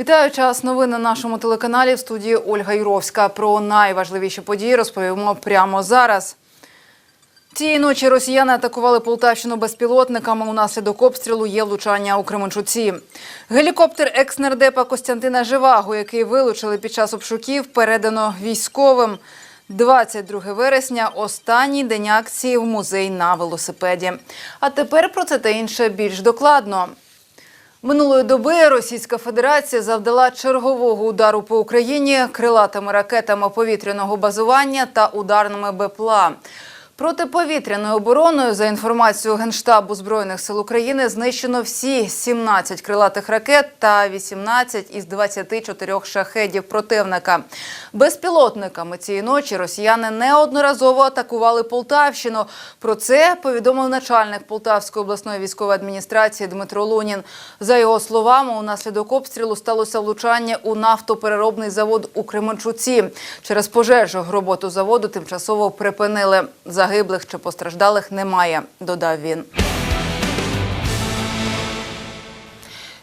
Вітаю час новин на нашому телеканалі в студії Ольга Юровська. Про найважливіші події розповімо прямо зараз. Цієї ночі росіяни атакували Полтавщину безпілотниками. Унаслідок обстрілу є влучання у Кременчуці. Гелікоптер екс-нардепа Костянтина Живаго, який вилучили під час обшуків, передано військовим. 22 вересня – останній день акції в музей на велосипеді. А тепер про це та інше більш докладно. Минулої доби Російська Федерація завдала чергового удару по Україні крилатими ракетами повітряного базування та ударними БПЛА. Протиповітряною обороною, за інформацією Генштабу Збройних сил України, знищено всі 17 крилатих ракет та 18 із 24 шахедів противника. Безпілотниками цієї ночі росіяни неодноразово атакували Полтавщину. Про це повідомив начальник Полтавської обласної військової адміністрації Дмитро Лунін. За його словами, унаслідок обстрілу сталося влучання у нафтопереробний завод у Кременчуці. Через пожежу роботу заводу тимчасово припинили. Загиблих чи постраждалих немає, додав він.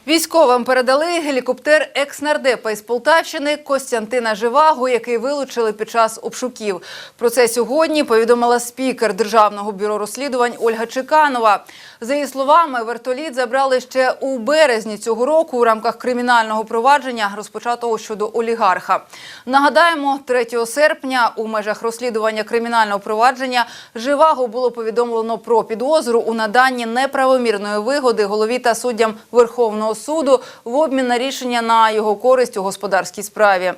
Військовим передали гелікоптер екс-нардепа із Полтавщини Костянтина Живаго, який вилучили під час обшуків. Про це сьогодні повідомила спікер Державного бюро розслідувань Ольга Чеканова. За її словами, вертоліт забрали ще у березні цього року у рамках кримінального провадження, розпочатого щодо олігарха. Нагадаємо, 3 серпня у межах розслідування кримінального провадження Живаго було повідомлено про підозру у наданні неправомірної вигоди голові та суддям Верховного суду в обмін на рішення на його користь у господарській справі.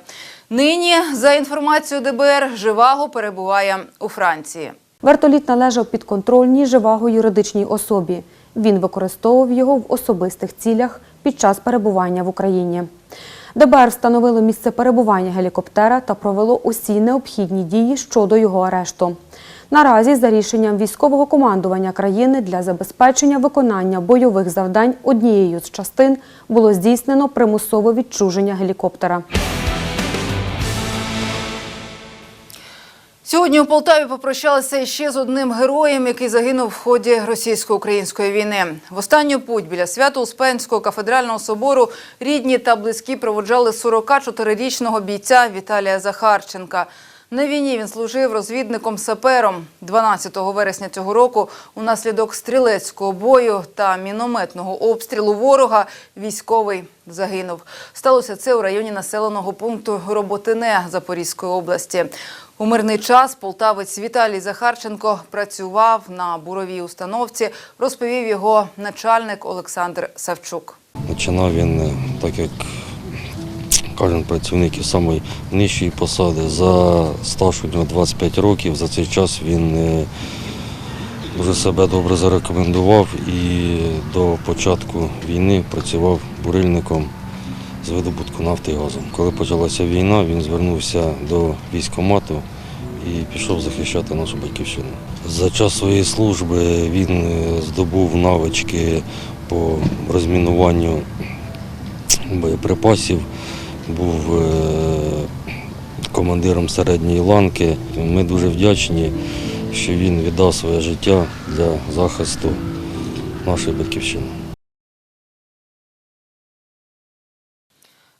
Нині, за інформацією ДБР, Живаго перебуває у Франції. Вертоліт належав підконтрольній живаго юридичній особі. Він використовував його в особистих цілях під час перебування в Україні. ДБР встановило місце перебування гелікоптера та провело усі необхідні дії щодо його арешту. Наразі, за рішенням військового командування країни для забезпечення виконання бойових завдань однією з частин було здійснено примусове відчуження гелікоптера. Сьогодні у Полтаві попрощалися ще з одним героєм, який загинув в ході російсько-української війни. В останню путь біля Свято-Успенського кафедрального собору рідні та близькі проводжали 44-річного бійця Віталія Захарченка. На війні він служив розвідником-сапером. 12 вересня цього року унаслідок стрілецького бою та мінометного обстрілу ворога військовий загинув. Сталося це у районі населеного пункту Роботине Запорізької області. У мирний час полтавець Віталій Захарченко працював на буровій установці, розповів його начальник Олександр Савчук. Починав він, е, так як кожен працівник із самої нижчої посади. За стаж у нього 25 років. За цей час він е, вже себе добре зарекомендував і до початку війни працював бурильником з видобутку нафти і газу. Коли почалася війна, він звернувся до військкомату і пішов захищати нашу батьківщину. За час своєї служби він е, здобув навички по розмінуванню боєприпасів, був е, командиром середньої ланки. Ми дуже вдячні, що він віддав своє життя для захисту нашої батьківщини.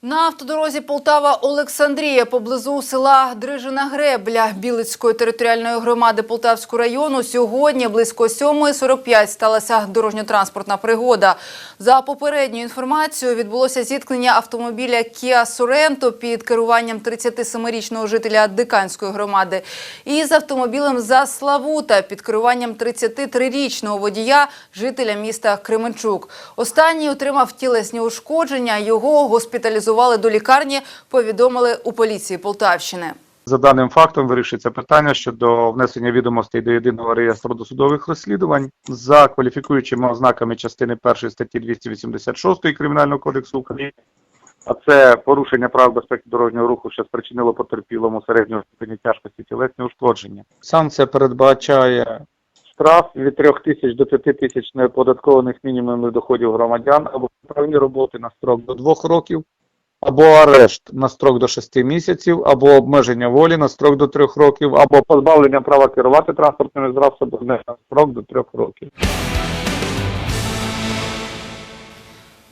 На автодорозі Полтава-Олександрія поблизу села Дрижина Гребля Білицької територіальної громади Полтавського району сьогодні близько 7.45 сталася дорожньо-транспортна пригода. За попередньою інформацією відбулося зіткнення автомобіля Kia Sorento під керуванням 37-річного жителя Диканської громади із автомобілем за Славута під керуванням 33-річного водія жителя міста Кременчук. Останній отримав тілесні ушкодження. Його госпіталізували до лікарні, повідомили у поліції Полтавщини. За даним фактом вирішується питання щодо внесення відомостей до єдиного реєстру досудових розслідувань за кваліфікуючими ознаками частини 1 статті 286 Кримінального кодексу України. А це порушення прав безпеки дорожнього руху, що спричинило потерпілому середнього ступені тяжкості тілесні ушкодження. Санкція передбачає штраф від 3 тисяч до 5 тисяч неоподаткованих мінімумів доходів громадян або правні роботи на строк до 2 років, або арешт на строк до 6 місяців, або обмеження волі на строк до 3 років, або позбавлення права керувати транспортними засобами на строк до 3 років.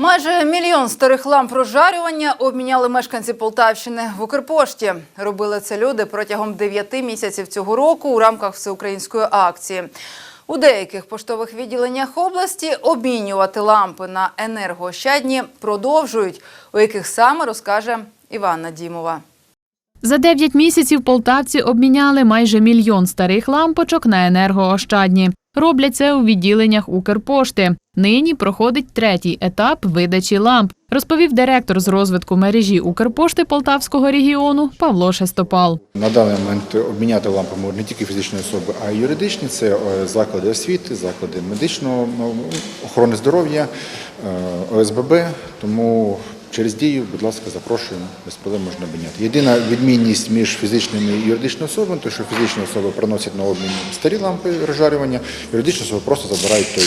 Майже мільйон старих ламп розжарювання обміняли мешканці Полтавщини в Укрпошті. Робили це люди протягом 9 місяців цього року у рамках всеукраїнської акції. У деяких поштових відділеннях області обмінювати лампи на енергоощадні продовжують, у яких саме розкаже Іванна Дімова. За 9 місяців полтавці обміняли майже мільйон старих лампочок на енергоощадні. Роблять це у відділеннях Укрпошти. Нині проходить третій етап видачі ламп, розповів директор з розвитку мережі Укрпошти Полтавського регіону Павло Шестопал. На даний момент обміняти лампи можуть не тільки фізичні особи, а й юридичні. Це е, заклади освіти, заклади медичного ну, охорони здоров'я, е, ОСББ. Тому через дію, будь ласка, запрошуємо, без проблем можна обміняти. Єдина відмінність між фізичними і юридичними особами, то що фізичні особи приносять на обмін старі лампи розжарювання, юридичні особи просто забирають той,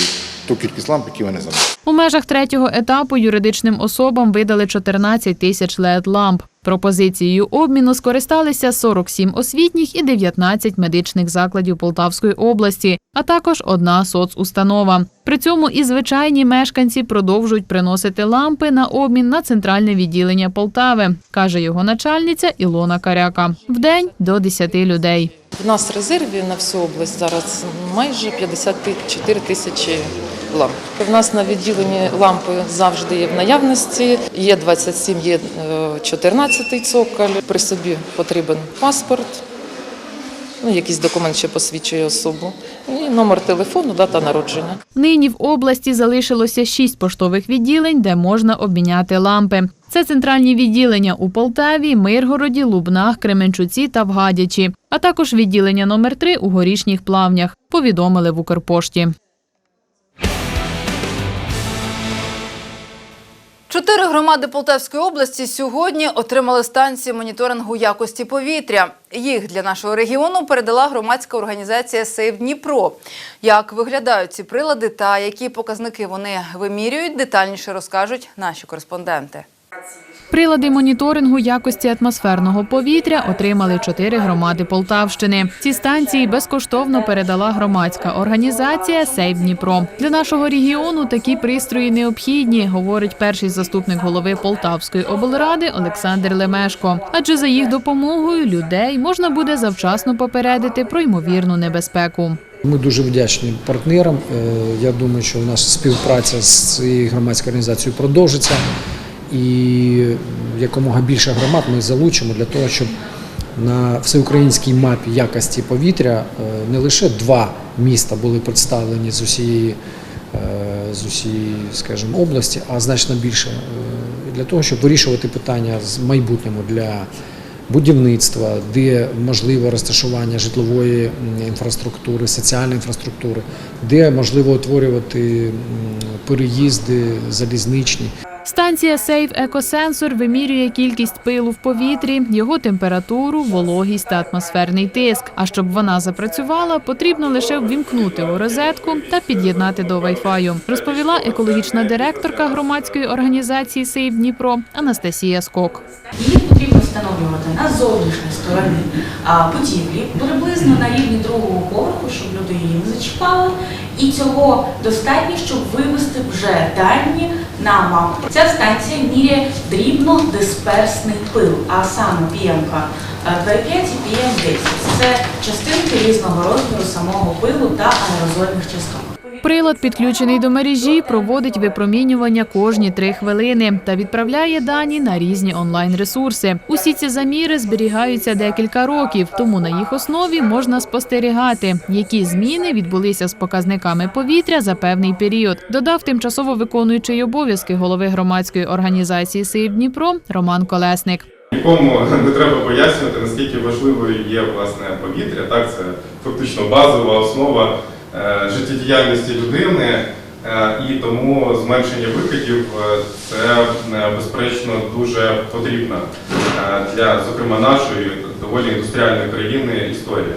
ту кількість ламп, які вони замовили. У межах третього етапу юридичним особам видали 14 тисяч led ламп. Пропозицією обміну скористалися 47 освітніх і 19 медичних закладів Полтавської області, а також одна соцустанова. При цьому і звичайні мешканці продовжують приносити лампи на обмін на центральне відділення Полтави, каже його начальниця Ілона Каряка. В день до 10 людей. В нас в резерві на всю область зараз майже 54 тисячі ламп. В нас на відділенні лампи завжди є в наявності. Є 27, є е, 14 цоколь. При собі потрібен паспорт, ну, якийсь документ, що посвідчує особу, і номер телефону, дата народження. Нині в області залишилося шість поштових відділень, де можна обміняти лампи. Це центральні відділення у Полтаві, Миргороді, Лубнах, Кременчуці та Вгадячі, а також відділення номер 3 у Горішніх Плавнях, повідомили в Укрпошті. Чотири громади Полтавської області сьогодні отримали станції моніторингу якості повітря. Їх для нашого регіону передала громадська організація Сейв Дніпро. Як виглядають ці прилади та які показники вони вимірюють, детальніше розкажуть наші кореспонденти. Прилади моніторингу якості атмосферного повітря отримали чотири громади Полтавщини. Ці станції безкоштовно передала громадська організація Сейв Дніпро. Для нашого регіону такі пристрої необхідні, говорить перший заступник голови Полтавської облради Олександр Лемешко. Адже за їх допомогою людей можна буде завчасно попередити про ймовірну небезпеку. Ми дуже вдячні партнерам. Е, Я думаю, що у нас співпраця з цією громадською організацією продовжиться. І якомога більше громад ми залучимо для того, щоб на всеукраїнській мапі якості повітря е, не лише два міста були представлені з усієї, е, з усієї скажімо, області, а значно більше е, для того, щоб вирішувати питання з майбутньому для будівництва, де можливе розташування житлової інфраструктури, соціальної інфраструктури, де можливо утворювати переїзди залізничні. Станція Сейф Екосенсор вимірює кількість пилу в повітрі, його температуру, вологість та атмосферний тиск. А щоб вона запрацювала, потрібно лише ввімкнути у розетку та під'єднати до Wi-Fi, розповіла екологічна директорка громадської організації Сейф Дніпро Анастасія Скок. Її потрібно встановлювати на зовнішній стороні будівлі, приблизно на рівні другого поверху, щоб люди її не зачіпали. І цього достатньо, щоб вивести вже дані на мапу. Ця станція міряє дрібнодисперсний пил, а саме PM2,5 і PM10. Це частинки різного розміру самого пилу та аерозольних часток. Прилад, підключений до мережі, проводить випромінювання кожні три хвилини та відправляє дані на різні онлайн-ресурси. Усі ці заміри зберігаються декілька років, тому на їх основі можна спостерігати, які зміни відбулися з показниками повітря за певний період. Додав тимчасово виконуючий обов'язки голови громадської організації «Сейв Дніпро Роман Колесник. Нікому не треба пояснювати, наскільки важливою є власне повітря. Так, це фактично базова основа життєдіяльності людини, е, і тому зменшення викидів е, це е, безперечно дуже потрібна е, для, зокрема, нашої доволі індустріальної країни історія.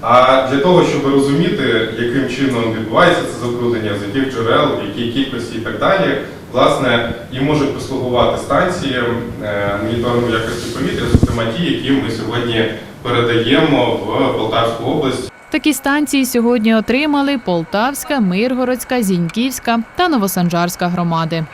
А для того, щоб розуміти, яким чином відбувається це забруднення, з яких джерел, в якій кількості і так далі, власне, і можуть послугувати станції е, моніторингу якості повітря, зокрема ті, які ми сьогодні передаємо в Полтавську область. Такі станції сьогодні отримали Полтавська, Миргородська, Зіньківська та Новосанжарська громади.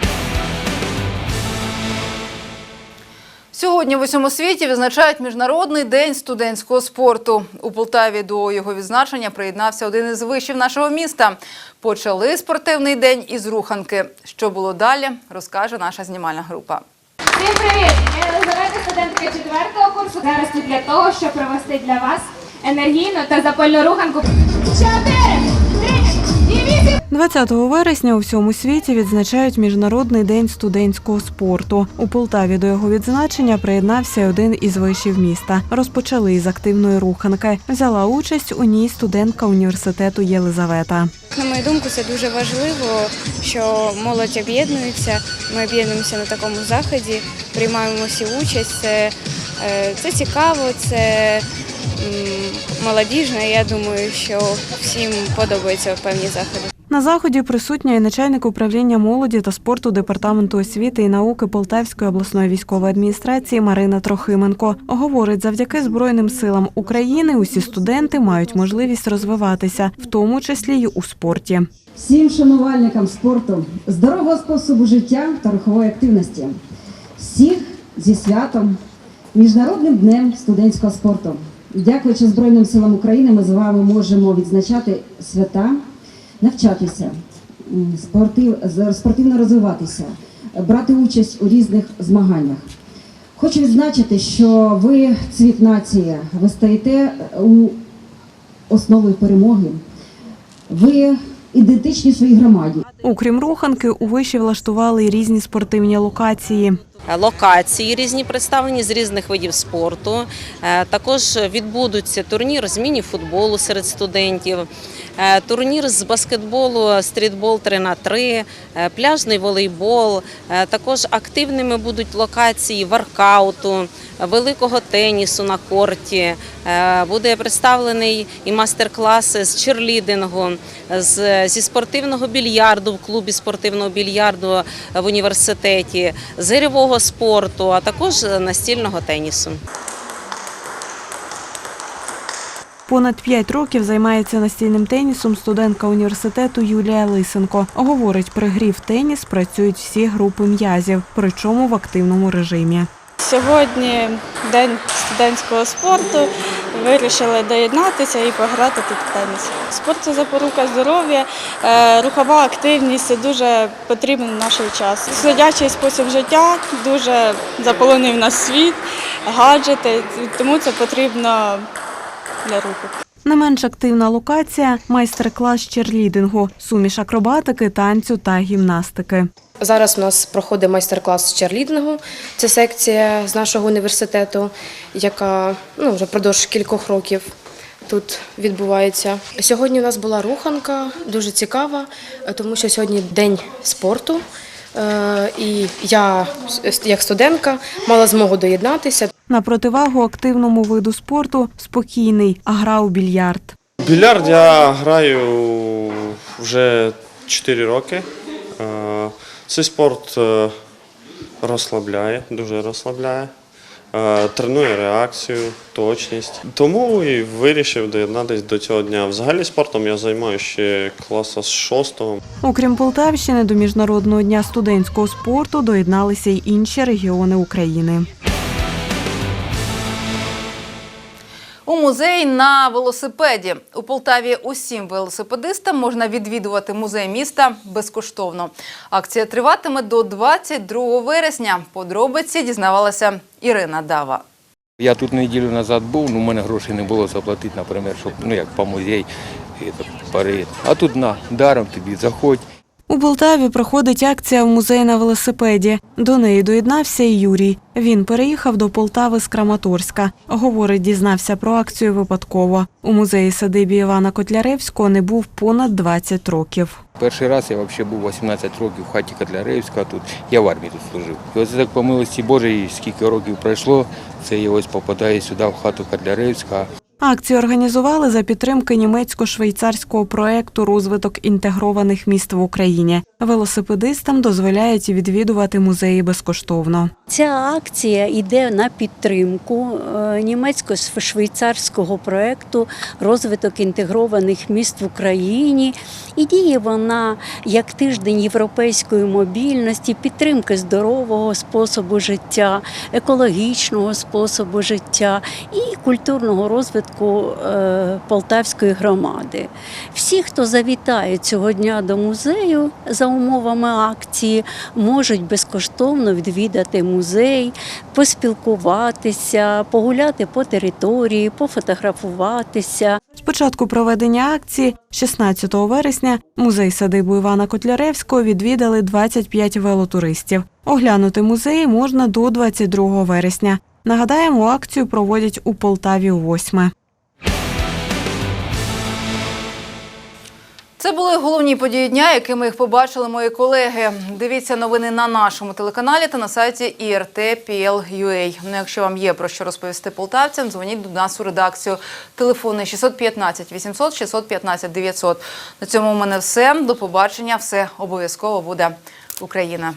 Сьогодні в усьому світі визначають міжнародний день студентського спорту. У Полтаві до його відзначення приєднався один із вишів нашого міста. Почали спортивний день із руханки. Що було далі, розкаже наша знімальна група. Всім привіт! Я Єлизавета, студентка четвертого курсу. Зараз тут для того, щоб провести для вас енергійну та запальну руханку. Чотири, три і вісім. 20 вересня у всьому світі відзначають Міжнародний день студентського спорту. У Полтаві до його відзначення приєднався один із вишів міста. Розпочали із активної руханки. Взяла участь у ній студентка університету Єлизавета. На мою думку, це дуже важливо, що молодь об'єднується. Ми об'єднуємося на такому заході, приймаємо всі участь. Це, е, це цікаво, це м, молодіжно. і Я думаю, що всім подобаються певні заходи. На заході присутня і начальник управління молоді та спорту департаменту освіти і науки Полтавської обласної військової адміністрації Марина Трохименко. Говорить, завдяки Збройним силам України усі студенти мають можливість розвиватися, в тому числі й у спорті. Всім шанувальникам спорту, здорового способу життя та рухової активності. Всіх зі святом, Міжнародним днем студентського спорту. Дякуючи Збройним силам України, ми з вами можемо відзначати свята, навчатися, спортив, спортивно розвиватися, брати участь у різних змаганнях. Хочу відзначити, що ви цвіт нації, ви стоїте у основою перемоги. Ви ідентичні своїй громаді. Окрім руханки, у виші влаштували різні спортивні локації. Локації різні представлені з різних видів спорту. Е, Також відбудуться турнір з міні-футболу серед студентів, е, турнір з баскетболу, стрітбол 3 на 3 е, пляжний волейбол. Е, Також активними будуть локації воркауту, великого тенісу на корті. Е, Буде представлений і мастер-клас з черлідингу, зі спортивного більярду в клубі спортивного більярду в університеті, з гирьового спорту, а також настільного тенісу. Понад п'ять років займається настільним тенісом студентка університету Юлія Лисенко. Говорить, при грі в теніс працюють всі групи м'язів, причому в активному режимі. Сьогодні день студентського спорту. Вирішили доєднатися і пограти тут в теніс. Спорт це запорука здоров'я, е, рухова активність це дуже потрібно в час. Сидячий спосіб життя дуже заполонив нас світ, гаджети, тому це потрібно для руху. Не менш активна локація майстер-клас черлідингу, суміш акробатики, танцю та гімнастики. Зараз у нас проходить майстер-клас з черлідингу. Це секція з нашого університету, яка ну, вже впродовж кількох років тут відбувається. Сьогодні у нас була руханка, дуже цікава, е, тому що сьогодні день спорту. Е, І я, як студентка, мала змогу доєднатися. На противагу активному виду спорту спокійний, а гра у більярд. Більярд я граю вже 4 роки. Цей спорт е, розслабляє, дуже розслабляє, е, тренує реакцію, точність. Тому і вирішив доєднатися до цього дня. Взагалі спортом я займаюся ще класу з шостого. Окрім Полтавщини, до міжнародного дня студентського спорту доєдналися й інші регіони України. У музей на велосипеді у Полтаві усім велосипедистам можна відвідувати музей міста безкоштовно. Акція триватиме до 22 вересня. Подробиці дізнавалася Ірина Дава. Я тут неділю назад був, ну в мене грошей не було заплатити, наприклад, щоб ну як по музей, і пари. А тут на даром тобі заходь. У Полтаві проходить акція в музей на велосипеді. До неї доєднався і Юрій. Він переїхав до Полтави з Краматорська. Говорить, дізнався про акцію випадково. У музеї садибі Івана Котляревського не був понад 20 років. Перший раз я взагалі був 18 років в хаті Котляревська, тут я в армії тут служив. І оце так по милості Божій, скільки років пройшло, це я ось попадаю сюди в хату Котляревська. Акцію організували за підтримки німецько-швейцарського проекту розвиток інтегрованих міст в Україні. Велосипедистам дозволяють відвідувати музеї безкоштовно. Ця акція йде на підтримку е, німецько-швейцарського проекту розвиток інтегрованих міст в Україні. І діє вона як тиждень європейської мобільності, підтримки здорового способу життя, екологічного способу життя і культурного розвитку е, Полтавської громади. Всі, хто завітає цього дня до музею за умовами акції, можуть безкоштовно відвідати музей, поспілкуватися, погуляти по території, пофотографуватися. Спочатку проведення акції, 16 вересня, музей садибу Івана Котляревського відвідали 25 велотуристів. Оглянути музеї можна до 22 вересня. Нагадаємо, акцію проводять у Полтаві 8. Це були головні події дня, якими їх побачили мої колеги. Дивіться новини на нашому телеканалі та на сайті IRT.PL.UA. Ну, якщо вам є про що розповісти полтавцям, дзвоніть до нас у редакцію. Телефони 615 800 615 900. На цьому в мене все. До побачення. Все обов'язково буде Україна.